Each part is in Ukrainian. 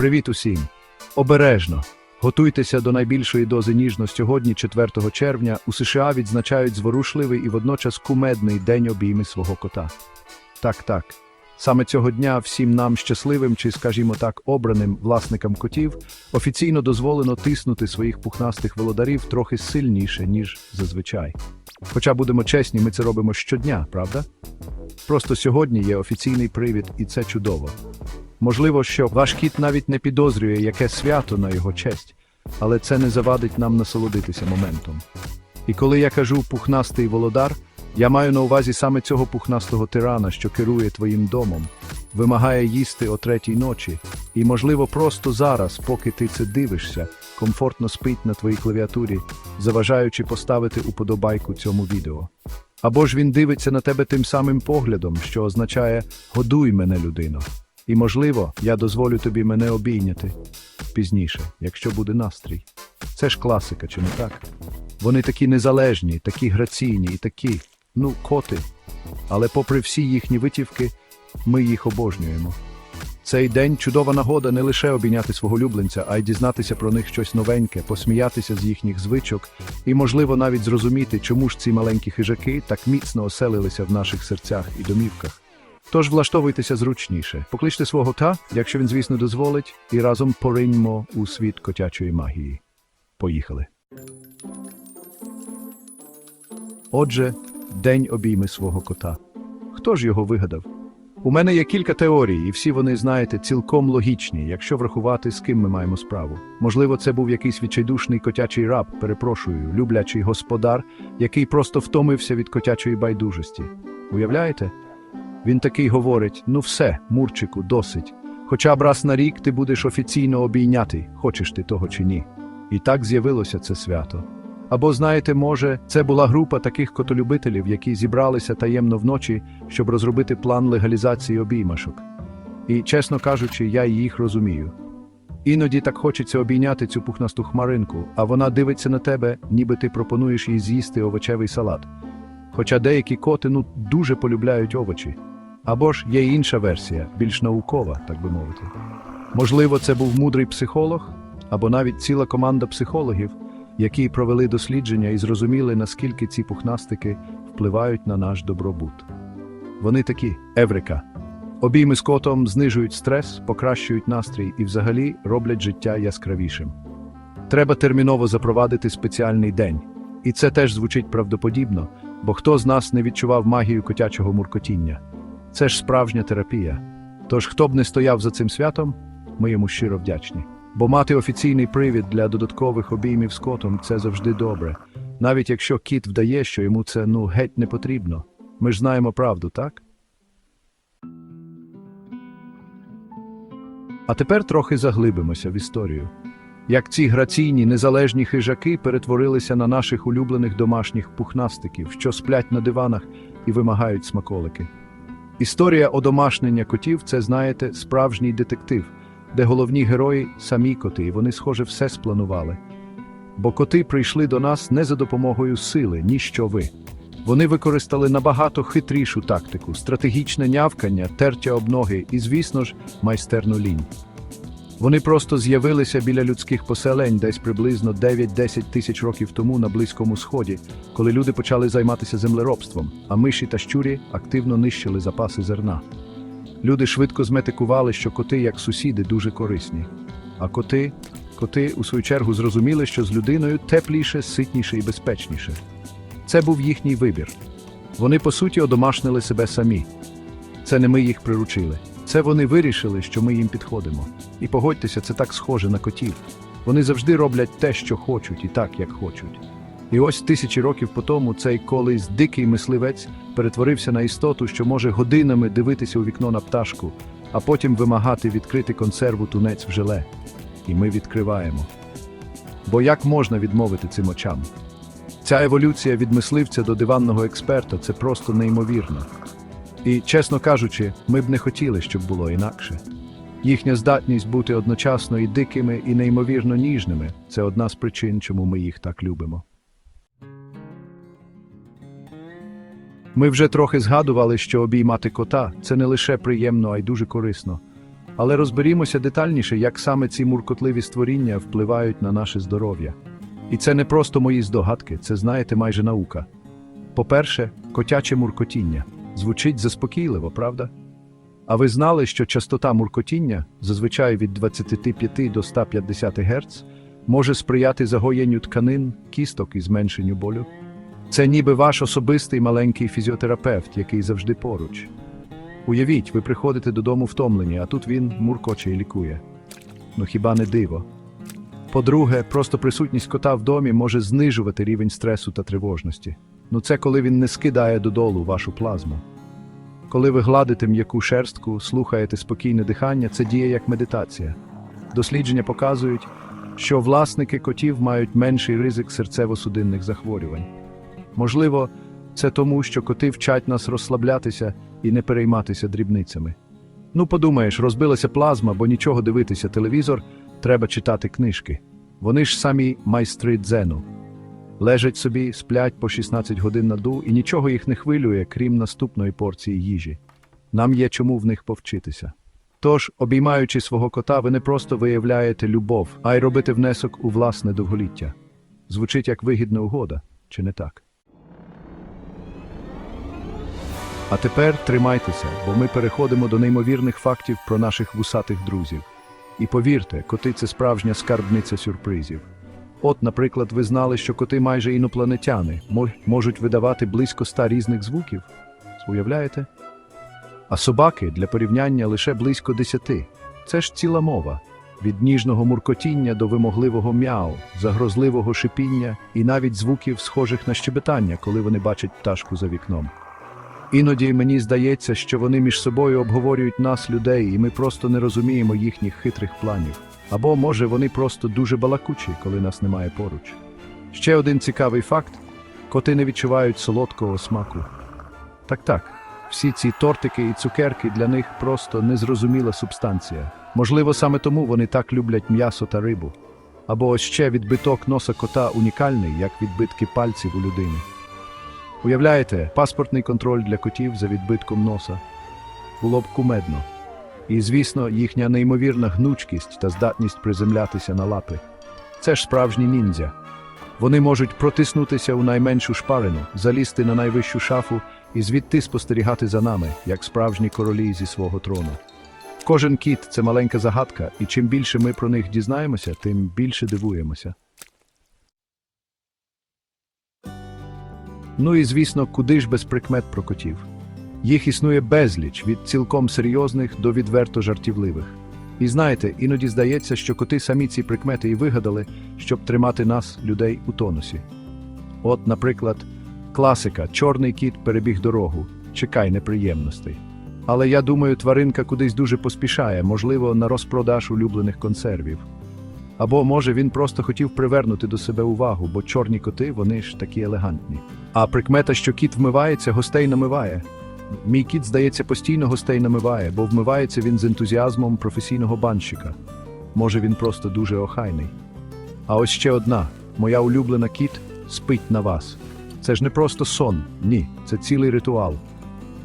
Привіт усім! Обережно! Готуйтеся до найбільшої дози ніжно сьогодні, 4 червня, у США відзначають зворушливий і водночас кумедний день обійми свого кота. Так, так. Саме цього дня всім нам щасливим чи, скажімо так, обраним власникам котів офіційно дозволено тиснути своїх пухнастих володарів трохи сильніше, ніж зазвичай. Хоча будемо чесні, ми це робимо щодня, правда? Просто сьогодні є офіційний привід, і це чудово. Можливо, що ваш кіт навіть не підозрює, яке свято на його честь, але це не завадить нам насолодитися моментом. І коли я кажу пухнастий володар, я маю на увазі саме цього пухнастого тирана, що керує твоїм домом, вимагає їсти о третій ночі, і, можливо, просто зараз, поки ти це дивишся, комфортно спить на твоїй клавіатурі, заважаючи поставити уподобайку цьому відео. Або ж він дивиться на тебе тим самим поглядом, що означає Годуй мене, людино. І, можливо, я дозволю тобі мене обійняти пізніше, якщо буде настрій. Це ж класика, чи не так? Вони такі незалежні, такі граційні і такі, ну, коти. Але попри всі їхні витівки, ми їх обожнюємо. Цей день чудова нагода не лише обійняти свого улюбленця, а й дізнатися про них щось новеньке, посміятися з їхніх звичок і, можливо, навіть зрозуміти, чому ж ці маленькі хижаки так міцно оселилися в наших серцях і домівках. Тож влаштовуйтеся зручніше, покличте свого та, якщо він, звісно, дозволить, і разом пориньмо у світ котячої магії. Поїхали. Отже, день обійми свого кота. Хто ж його вигадав? У мене є кілька теорій, і всі вони, знаєте, цілком логічні, якщо врахувати, з ким ми маємо справу. Можливо, це був якийсь відчайдушний котячий раб, перепрошую, люблячий господар, який просто втомився від котячої байдужості. Уявляєте? Він такий говорить: ну все, Мурчику, досить. Хоча б раз на рік ти будеш офіційно обійняти, хочеш ти того чи ні. І так з'явилося це свято. Або, знаєте, може, це була група таких котолюбителів, які зібралися таємно вночі, щоб розробити план легалізації обіймашок. І, чесно кажучи, я їх розумію. Іноді так хочеться обійняти цю пухнасту хмаринку, а вона дивиться на тебе, ніби ти пропонуєш їй з'їсти овочевий салат. Хоча деякі коти ну дуже полюбляють овочі. Або ж є інша версія, більш наукова, так би мовити. Можливо, це був мудрий психолог, або навіть ціла команда психологів, які провели дослідження і зрозуміли, наскільки ці пухнастики впливають на наш добробут. Вони такі еврика. Обійми з котом знижують стрес, покращують настрій і взагалі роблять життя яскравішим. Треба терміново запровадити спеціальний день. І це теж звучить правдоподібно, бо хто з нас не відчував магію котячого муркотіння? Це ж справжня терапія. Тож, хто б не стояв за цим святом, ми йому щиро вдячні. Бо мати офіційний привід для додаткових обіймів з котом це завжди добре, навіть якщо кіт вдає, що йому це ну геть не потрібно. Ми ж знаємо правду, так? А тепер трохи заглибимося в історію. Як ці граційні незалежні хижаки перетворилися на наших улюблених домашніх пухнастиків, що сплять на диванах і вимагають смаколики. Історія одомашнення котів це, знаєте, справжній детектив, де головні герої самі коти, і вони, схоже, все спланували. Бо коти прийшли до нас не за допомогою сили, ніщо ви. Вони використали набагато хитрішу тактику, стратегічне нявкання, тертя об ноги і, звісно ж, майстерну лінь. Вони просто з'явилися біля людських поселень десь приблизно 9-10 тисяч років тому на Близькому Сході, коли люди почали займатися землеробством, а миші та щурі активно нищили запаси зерна. Люди швидко зметикували, що коти, як сусіди, дуже корисні. А коти, коти, у свою чергу, зрозуміли, що з людиною тепліше, ситніше і безпечніше. Це був їхній вибір. Вони, по суті, одомашнили себе самі. Це не ми їх приручили. Це вони вирішили, що ми їм підходимо. І погодьтеся, це так схоже на котів. Вони завжди роблять те, що хочуть, і так, як хочуть. І ось тисячі років по тому цей колись дикий мисливець перетворився на істоту, що може годинами дивитися у вікно на пташку, а потім вимагати відкрити консерву тунець в желе. І ми відкриваємо. Бо як можна відмовити цим очам? Ця еволюція від мисливця до диванного експерта це просто неймовірно. І, чесно кажучи, ми б не хотіли, щоб було інакше. Їхня здатність бути одночасно і дикими, і неймовірно ніжними це одна з причин, чому ми їх так любимо. Ми вже трохи згадували, що обіймати кота це не лише приємно, а й дуже корисно. Але розберімося детальніше, як саме ці муркотливі створіння впливають на наше здоров'я. І це не просто мої здогадки, це знаєте майже наука. По-перше, котяче муркотіння звучить заспокійливо, правда? А ви знали, що частота муркотіння, зазвичай від 25 до 150 Гц, може сприяти загоєнню тканин, кісток і зменшенню болю? Це ніби ваш особистий маленький фізіотерапевт, який завжди поруч. Уявіть, ви приходите додому втомлені, а тут він муркоче і лікує. Ну хіба не диво? По-друге, просто присутність кота в домі може знижувати рівень стресу та тривожності. Ну це коли він не скидає додолу вашу плазму. Коли ви гладите м'яку шерстку, слухаєте спокійне дихання, це діє як медитація. Дослідження показують, що власники котів мають менший ризик серцево-судинних захворювань. Можливо, це тому, що коти вчать нас розслаблятися і не перейматися дрібницями. Ну, подумаєш, розбилася плазма, бо нічого дивитися телевізор, треба читати книжки. Вони ж самі майстри дзену. Лежать собі, сплять по 16 годин на ду, і нічого їх не хвилює, крім наступної порції їжі. Нам є чому в них повчитися. Тож, обіймаючи свого кота, ви не просто виявляєте любов, а й робите внесок у власне довголіття. Звучить як вигідна угода, чи не так? А тепер тримайтеся, бо ми переходимо до неймовірних фактів про наших вусатих друзів. І повірте, коти це справжня скарбниця сюрпризів. От, наприклад, ви знали, що коти майже інопланетяни можуть видавати близько ста різних звуків. Уявляєте? А собаки для порівняння лише близько десяти. Це ж ціла мова. Від ніжного муркотіння до вимогливого мяу, загрозливого шипіння і навіть звуків, схожих на щебетання, коли вони бачать пташку за вікном. Іноді мені здається, що вони між собою обговорюють нас, людей, і ми просто не розуміємо їхніх хитрих планів. Або, може, вони просто дуже балакучі, коли нас немає поруч. Ще один цікавий факт: коти не відчувають солодкого смаку. Так так, всі ці тортики і цукерки для них просто незрозуміла субстанція. Можливо, саме тому вони так люблять м'ясо та рибу. Або ще відбиток носа кота унікальний, як відбитки пальців у людини. Уявляєте, паспортний контроль для котів за відбитком носа. Було б кумедно. І, звісно, їхня неймовірна гнучкість та здатність приземлятися на лапи. Це ж справжні ніндзя. Вони можуть протиснутися у найменшу шпарину, залізти на найвищу шафу і звідти спостерігати за нами, як справжні королі зі свого трону. Кожен кіт це маленька загадка, і чим більше ми про них дізнаємося, тим більше дивуємося. Ну і звісно, куди ж без прикмет про котів. Їх існує безліч від цілком серйозних до відверто жартівливих. І знаєте, іноді здається, що коти самі ці прикмети і вигадали, щоб тримати нас, людей, у тонусі. От, наприклад, класика Чорний кіт перебіг дорогу, чекай неприємностей. Але я думаю, тваринка кудись дуже поспішає, можливо, на розпродаж улюблених консервів. Або, може, він просто хотів привернути до себе увагу, бо чорні коти, вони ж такі елегантні. А прикмета, що кіт вмивається, гостей намиває. Мій кіт, здається, постійно гостей намиває, бо вмивається він з ентузіазмом професійного банщика. Може, він просто дуже охайний. А ось ще одна: моя улюблена кіт спить на вас. Це ж не просто сон, ні, це цілий ритуал.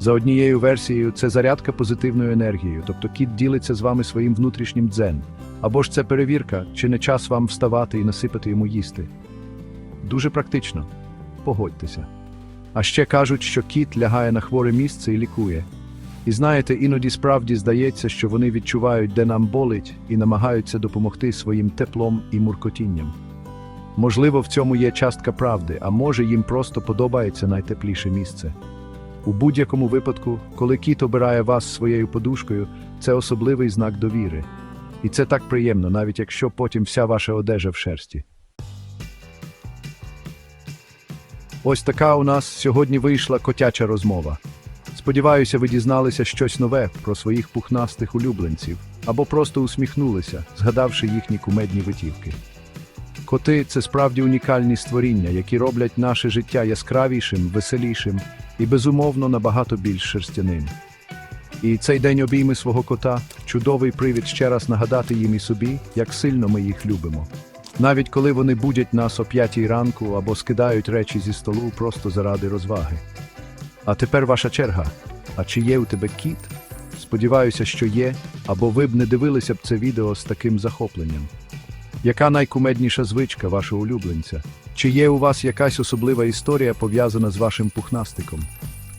За однією версією, це зарядка позитивною енергією, тобто кіт ділиться з вами своїм внутрішнім дзен. Або ж це перевірка, чи не час вам вставати і насипати йому їсти. Дуже практично. Погодьтеся. А ще кажуть, що кіт лягає на хворе місце і лікує. І знаєте, іноді справді здається, що вони відчувають, де нам болить, і намагаються допомогти своїм теплом і муркотінням. Можливо, в цьому є частка правди, а може їм просто подобається найтепліше місце. У будь-якому випадку, коли кіт обирає вас своєю подушкою, це особливий знак довіри. І це так приємно, навіть якщо потім вся ваша одежа в шерсті. Ось така у нас сьогодні вийшла котяча розмова. Сподіваюся, ви дізналися щось нове про своїх пухнастих улюбленців або просто усміхнулися, згадавши їхні кумедні витівки. Коти це справді унікальні створіння, які роблять наше життя яскравішим, веселішим і безумовно набагато більш шерстяним. І цей день обійми свого кота чудовий привід ще раз нагадати їм і собі, як сильно ми їх любимо. Навіть коли вони будять нас о п'ятій ранку або скидають речі зі столу просто заради розваги. А тепер ваша черга. А чи є у тебе кіт? Сподіваюся, що є, або ви б не дивилися б це відео з таким захопленням. Яка найкумедніша звичка вашого улюбленця? Чи є у вас якась особлива історія пов'язана з вашим пухнастиком?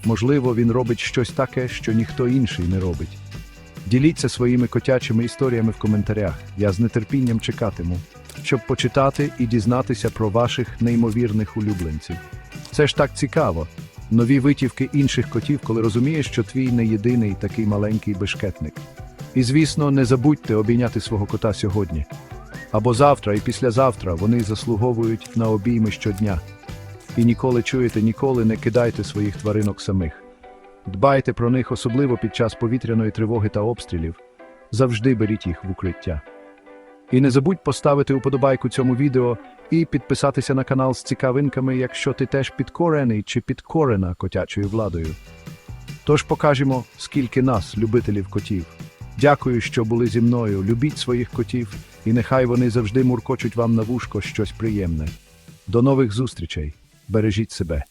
Можливо, він робить щось таке, що ніхто інший не робить. Діліться своїми котячими історіями в коментарях. Я з нетерпінням чекатиму, щоб почитати і дізнатися про ваших неймовірних улюбленців. Це ж так цікаво. Нові витівки інших котів, коли розумієш, що твій не єдиний такий маленький бешкетник. І звісно, не забудьте обійняти свого кота сьогодні. Або завтра і післязавтра вони заслуговують на обійми щодня. І ніколи чуєте, ніколи не кидайте своїх тваринок самих. Дбайте про них, особливо під час повітряної тривоги та обстрілів. Завжди беріть їх в укриття. І не забудь поставити уподобайку цьому відео і підписатися на канал з цікавинками, якщо ти теж підкорений чи підкорена котячою владою. Тож покажемо, скільки нас, любителів котів. Дякую, що були зі мною. Любіть своїх котів, і нехай вони завжди муркочуть вам на вушко щось приємне. До нових зустрічей. Бережіть себе.